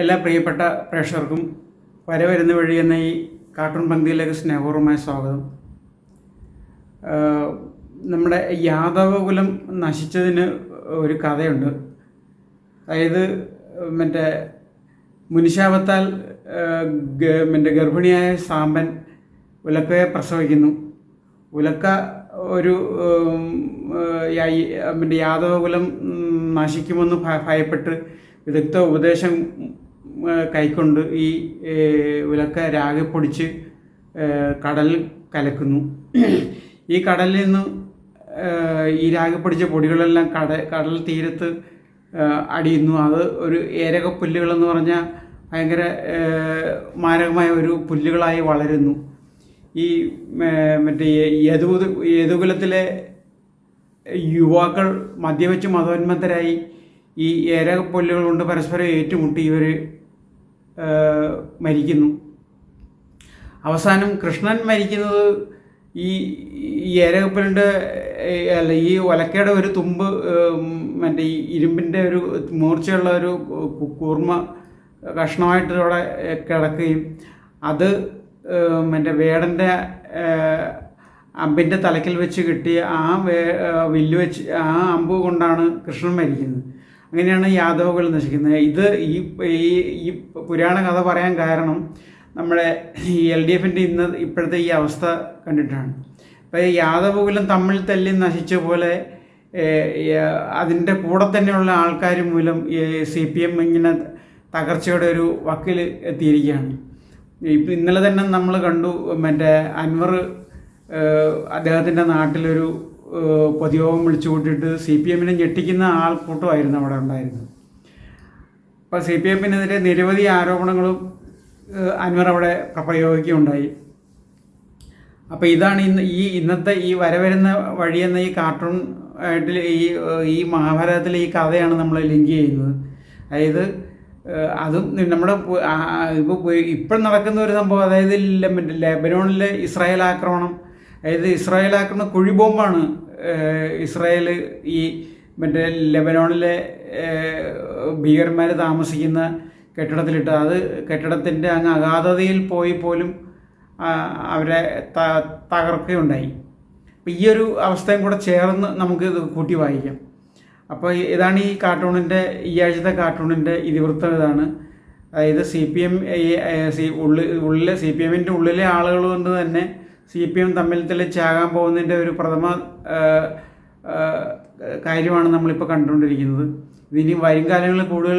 എല്ലാ പ്രിയപ്പെട്ട പ്രേക്ഷകർക്കും വരവരുന്ന വഴി എന്ന ഈ കാർട്ടൂൺ പങ്ക്തിയിലേക്ക് സ്നേഹപൂർവമായ സ്വാഗതം. നമ്മുടെ യാദവകുലം നശിച്ചതിന് ഒരു കഥയുണ്ട്. അതായത് മറ്റേ മുനിശാപത്താൽ മറ്റേ ഗർഭിണിയായ സാമ്പൻ ഉലക്കയെ പ്രസവിക്കുന്നു. ഉലക്ക ഒരു മറ്റേ യാദവകുലം നശിക്കുമെന്ന് ഭയപ്പെട്ട് വിദഗ്ധ ഉപദേശം കൈക്കൊണ്ട് ഈ ഉലക്ക രാഗി പൊടിച്ച് കടലിൽ കലക്കുന്നു. ഈ കടലിൽ നിന്ന് ഈ രാഗി പൊടിച്ച പൊടികളെല്ലാം കട കടൽ തീരത്ത് അടിയുന്നു. അത് ഒരു ഏരക പുല്ലുകളെന്ന് പറഞ്ഞാൽ ഭയങ്കര മാരകമായ ഒരു പുല്ലുകളായി വളരുന്നു. ഈ മറ്റേ യദു യദുകുലത്തിലെ യുവാക്കൾ മദ്യവെച്ച് മതോന്മത്തരായി ഈ ഏരകപ്പൊല്ലുകൾ കൊണ്ട് പരസ്പരം ഏറ്റുമുട്ടി. ഇവർ മരിക്കുന്നു. അവസാനം കൃഷ്ണൻ മരിക്കുന്നത് ഈ ഈ ഏരകപ്പലിന്റെ അല്ല ഈ ഒലക്കയുടെ ഒരു തുമ്പ് മറ്റേ ഈ ഇരുമ്പിന്റെ ഒരു മൂർച്ചയുള്ള ഒരു കൂർമ്മ കഷ്ണമായിട്ട് അവിടെ കിടക്കുകയും അത് മറ്റേ വേടന്റെ അമ്പിന്റെ തലക്കിൽ വെച്ച് കിട്ടിയ ആ വേ വില്ല് വെച്ച് ആ അമ്പ് കൊണ്ടാണ് കൃഷ്ണൻ മരിക്കുന്നത്. അങ്ങനെയാണ് യാദവകൾ നശിക്കുന്നത്. ഇത് ഈ ഈ പുരാണ കഥ പറയാൻ കാരണം നമ്മുടെ ഈ എൽ ഡി എഫിന്റെ ഇന്ന് ഇപ്പോഴത്തെ ഈ അവസ്ഥ കണ്ടിട്ടാണ്. അപ്പോൾ ഈ യാദവകുലം തമ്മിൽ തല്ലി നശിച്ച പോലെ അതിന്റെ കൂടെ തന്നെയുള്ള ആൾക്കാർ മൂലം സി പി എം ഇങ്ങനെ തകർച്ചയുടെ ഒരു വക്കിൽ എത്തിയിരിക്കുകയാണ്. ഇപ്പം ഇന്നലെ തന്നെ നമ്മൾ കണ്ടു മറ്റേ അൻവർ അദ്ദേഹത്തിന്റെ നാട്ടിലൊരു പൊതുയോഗം വിളിച്ചു കൂട്ടിയിട്ട് സി പി എമ്മിനെ ഞെട്ടിക്കുന്ന ആൾക്കൂട്ടമായിരുന്നു അവിടെ ഉണ്ടായിരുന്നത്. അപ്പോൾ സി പി എമ്മിനെതിരെ നിരവധി ആരോപണങ്ങളും അൻവർ അവിടെ പ്രയോഗിക്കുകയുണ്ടായി. അപ്പോൾ ഇതാണ് ഇന്ന് ഈ ഇന്നത്തെ ഈ വരവരുന്ന വഴിയെന്ന ഈ കാർട്ടൂൺ ആയിട്ട് ഈ ഈ മഹാഭാരതത്തിലെ ഈ കഥയാണ് നമ്മൾ ലിങ്ക് ചെയ്യുന്നത്. അതായത് അതും നമ്മുടെ ഇപ്പോൾ ഇപ്പം നടക്കുന്ന ഒരു സംഭവം അതായത് ലെബനോണിലെ ഇസ്രായേൽ ആക്രമണം അതായത് ഇസ്രായേൽ ആക്കുന്ന കുഴിബോംബാണ് ഇസ്രായേൽ ഈ മറ്റേ ലെബനോണിലെ ഭീകരന്മാർ താമസിക്കുന്ന കെട്ടിടത്തിലിട്ട് അത് കെട്ടിടത്തിന്റെ അങ്ങ് അഗാധതയിൽ പോയി പോലും അവരെ ത- തകർക്കുകയുണ്ടായി. അപ്പം ഈ ഒരു അവസ്ഥയും കൂടെ ചേർന്ന് നമുക്ക് ഇത് കൂട്ടി വായിക്കാം. അപ്പോൾ ഇതാണ് ഈ കാർട്ടൂണിന്റെ ഈ ആഴ്ചത്തെ കാർട്ടൂണിന്റെ ഇതിവൃത്തം ഇതാണ്. അതായത് സി പി എം സി ഉള്ളിൽ ഉള്ളിലെ സി പി എമ്മിന്റെ ഉള്ളിലെ ആളുകൾ കൊണ്ട് തന്നെ സി പി എം തമ്മിൽ തെളിച്ചാകാൻ പോകുന്നതിന്റെ ഒരു പ്രഥമ കാര്യമാണ് നമ്മളിപ്പോൾ കണ്ടുകൊണ്ടിരിക്കുന്നത്. ഇതിനി വരും കാലങ്ങളിൽ കൂടുതൽ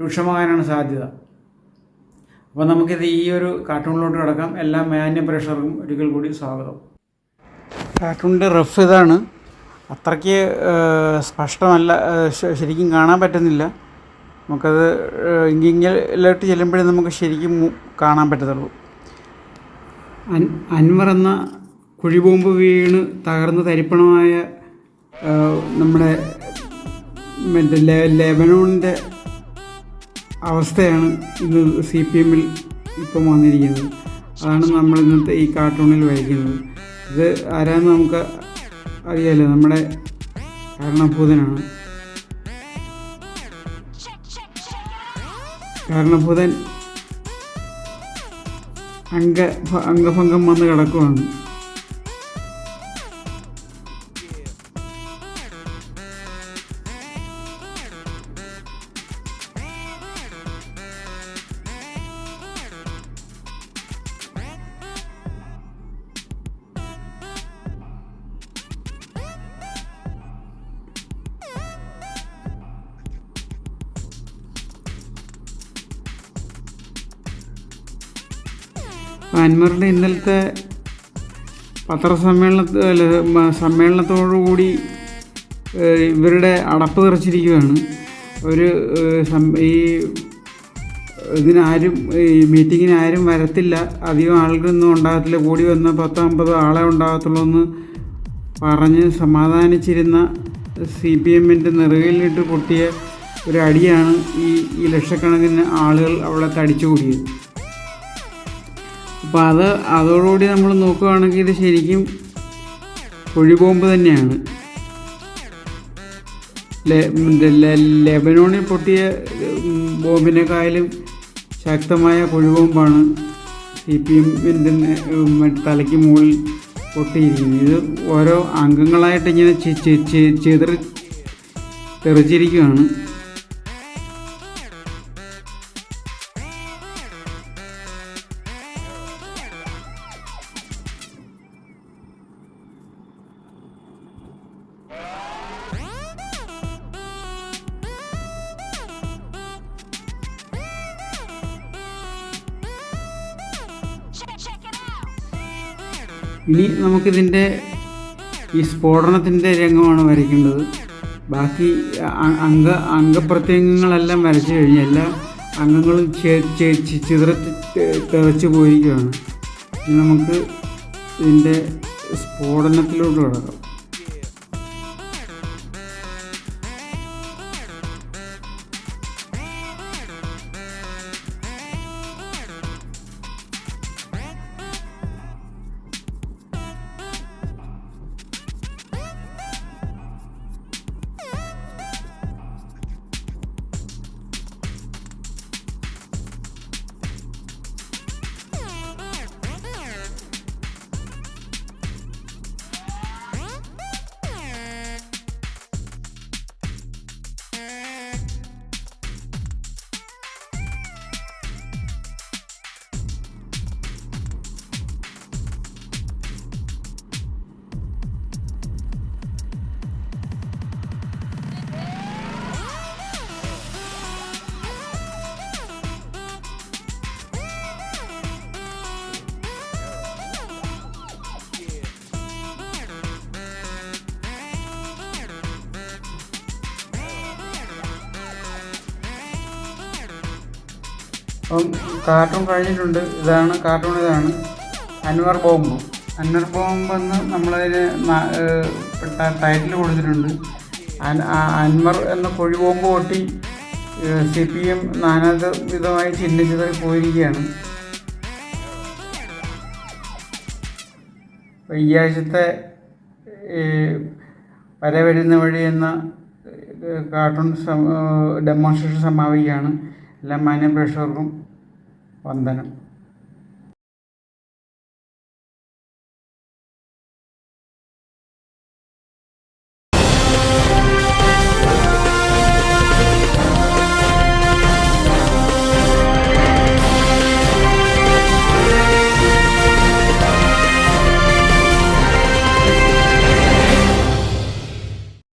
രൂക്ഷമാകാനാണ് സാധ്യത. അപ്പോൾ നമുക്കിത് ഈ ഒരു കാർട്ടൂണിലോട്ട് കിടക്കാം. എല്ലാ മാന്യ പ്രേക്ഷകർക്കും ഒരിക്കൽ കൂടി സ്വാഗതം. കാർട്ടൂണിന്റെ റഫ് ഇതാണ്. അത്രയ്ക്ക് സ്പഷ്ടമല്ല ശരിക്കും കാണാൻ പറ്റുന്നില്ല. നമുക്കത് ഇങ്ങനെ ചെല്ലുമ്പോഴേ നമുക്ക് ശരിക്കും കാണാൻ പറ്റത്തുള്ളൂ. അൻ അൻവർ എന്ന കുഴിബോംബ് വീണ് തകർന്ന് തരിപ്പണമായ നമ്മുടെ മറ്റേ ലെബനോണിന്റെ അവസ്ഥയാണ് ഇന്ന് സി പി എമ്മിൽ ഇപ്പം വന്നിരിക്കുന്നത്. അതാണ് നമ്മൾ ഇന്നത്തെ ഈ കാർട്ടൂണിൽ വായിക്കുന്നത് ഇത് ആരാന്ന് നമുക്ക് അറിയാലോ? നമ്മുടെ കാരണഭൂതനാണ് കാരണഭൂതൻ അംഗ അംഗഭംഗം വന്ന് കിടക്കുവാണ്. അൻവറിന്റെ ഇന്നലത്തെ പത്രസമ്മേളനത്തിൽ സമ്മേളനത്തോടുകൂടി ഇവരുടെ അടപ്പ് തെറിച്ചിരിക്കുകയാണ് ഒരു ഈ ഇതിനാരും ഈ മീറ്റിങ്ങിന് ആരും വരത്തില്ല. അധികം ആളുകളൊന്നും ഉണ്ടാകത്തില്ല. കൂടി വന്ന പത്തോ അമ്പതോ ആളെ ഉണ്ടാകത്തുള്ളൂ എന്ന് പറഞ്ഞ് സമാധാനിച്ചിരുന്ന സി പി എമ്മിന്റെ നിറവിലിട്ട് പൊട്ടിയ ഒരു അടിയാണ് ഈ ഈ ലക്ഷക്കണക്കിന് ആളുകൾ അവിടെ തടിച്ചു കൂടിയത് അപ്പോൾ അത് അതോടുകൂടി നമ്മൾ നോക്കുകയാണെങ്കിൽ ഇത് ശരിക്കും കുഴിബോംബ് തന്നെയാണ്. ലെബനോണിൽ പൊട്ടിയ ബോംബിനേക്കാളും ശക്തമായ കുഴിബോംബാണ് സി പി എമ്മിന്റെ തലയ്ക്ക് മുകളിൽ പൊട്ടിയിരിക്കുന്നത്. ഇത് ഓരോ അംഗങ്ങളായിട്ട് ഇങ്ങനെ ചിതറി തെറിച്ചിരിക്കുകയാണ്. ഇനി നമുക്കിതിന്റെ ഈ സ്ഫോടനത്തിന്റെ രംഗമാണ് വരയ്ക്കേണ്ടത്. ബാക്കി അംഗ അംഗപ്രത്യംഗങ്ങളെല്ലാം വരച്ചു കഴിഞ്ഞാൽ എല്ലാ അംഗങ്ങളും ചിതറ ചെ- ചി- ചിതറി തെ- തെറിച്ച് പോയിരിക്കുകയാണ്. ഇനി നമുക്ക് ഇതിന്റെ സ്ഫോടനത്തിലോട്ട് കിടക്കാം. അപ്പം കാർട്ടൂൺ കഴിഞ്ഞിട്ടുണ്ട്. ഇതാണ് കാർട്ടൂൺ ഇതാണ്. അൻവർ ബോംബ്. അൻവർ ബോംബ് എന്ന് നമ്മളതിന് ടൈറ്റിൽ കൊടുത്തിട്ടുണ്ട്. അൻ- അൻവർ എന്ന കൊഴി ബോംബ് പൊട്ടി സി പി എം നാനാത് വിധമായി ചിഹ്നിച്ചതായി പോയിരിക്കുകയാണ്. ഈ ആഴ്ചത്തെ വര വരുന്ന വഴി എന്ന കാർട്ടൂൺ ഡെമോൺസ്ട്രേഷൻ സമാപിക്കുകയാണ്. എല്ലാ മാന്യ പ്രേക്ഷകർക്കും വന്ദനം.